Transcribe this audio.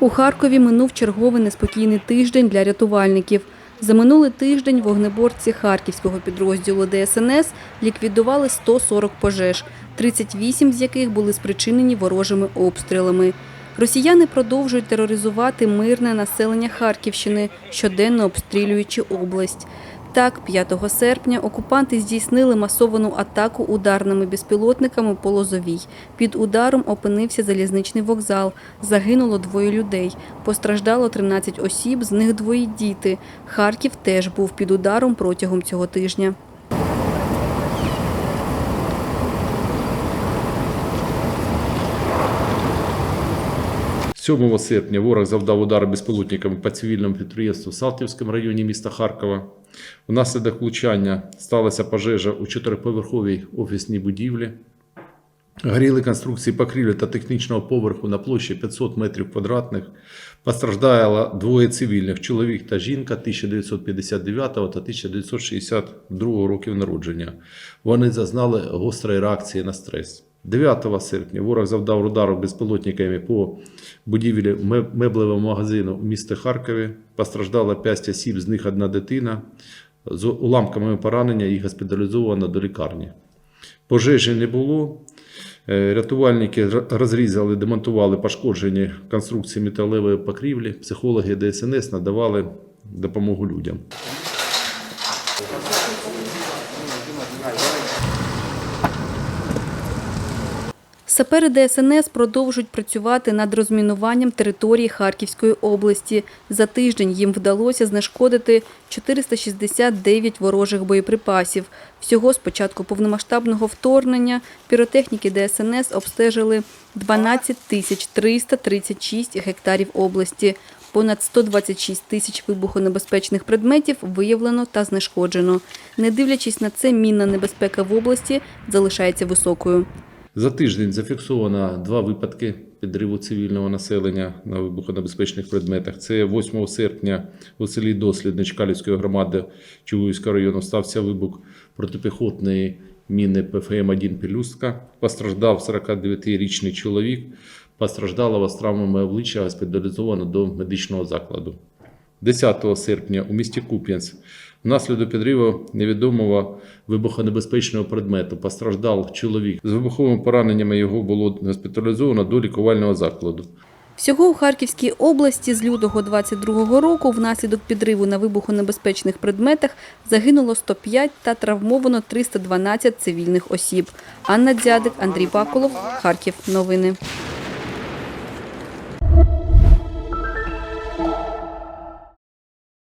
У Харкові минув черговий неспокійний тиждень для рятувальників. За минулий тиждень вогнеборці харківського підрозділу ДСНС ліквідували 140 пожеж, 38 з яких були спричинені ворожими обстрілами. Росіяни продовжують тероризувати мирне населення Харківщини, щоденно обстрілюючи область. Так, 5 серпня окупанти здійснили масовану атаку ударними безпілотниками по Лозовій. Під ударом опинився залізничний вокзал. Загинуло двоє людей. Постраждало 13 осіб, з них двоє діти. Харків теж був під ударом протягом цього тижня. – 7 серпня ворог завдав удари безпілотниками по цивільному підприємству в Салтівському районі міста Харкова. Внаслідок влучання сталася пожежа у чотириповерховій офісній будівлі. Горіли конструкції покрівлі та технічного поверху на площі 500 метрів квадратних. Постраждало двоє цивільних – чоловік та жінка 1959 та 1962 років народження. Вони зазнали гострої реакції на стрес. 9 серпня ворог завдав удару безпілотниками по будівлі меблевого магазину у місті Харкові. Постраждало 5 осіб, з них одна дитина. З уламками поранення їх госпіталізовано до лікарні. Пожежі не було. Е, Рятувальники розрізали, демонтували пошкоджені конструкції металевої покрівлі. Психологи ДСНС надавали допомогу людям. Сапери ДСНС продовжують працювати над розмінуванням території Харківської області. За тиждень їм вдалося знешкодити 469 ворожих боєприпасів. Всього з початку повномасштабного вторгнення піротехніки ДСНС обстежили 12 тисяч 336 гектарів області. Понад 126 тисяч вибухонебезпечних предметів виявлено та знешкоджено. Не дивлячись на це, мінна небезпека в області залишається високою. За тиждень зафіксовано два випадки підриву цивільного населення на вибухонебезпечних предметах. Це 8 серпня у селі Дослідне Чкалівської громади Чугуївського району стався вибух протипіхотної міни ПФМ-1 Пелюстка. Постраждав 49-річний чоловік. Постраждалого з травмами обличчя госпіталізовано до медичного закладу. 10 серпня у місті Куп'янськ внаслідок підриву невідомого вибухонебезпечного предмету постраждав чоловік. З вибуховими пораненнями його було госпіталізовано до лікувального закладу. Всього у Харківській області з лютого 22 року внаслідок підриву на вибухонебезпечних предметах загинуло 105 та травмовано 312 цивільних осіб. Анна Дзядик, Андрій Бакулов, Харків. Новини.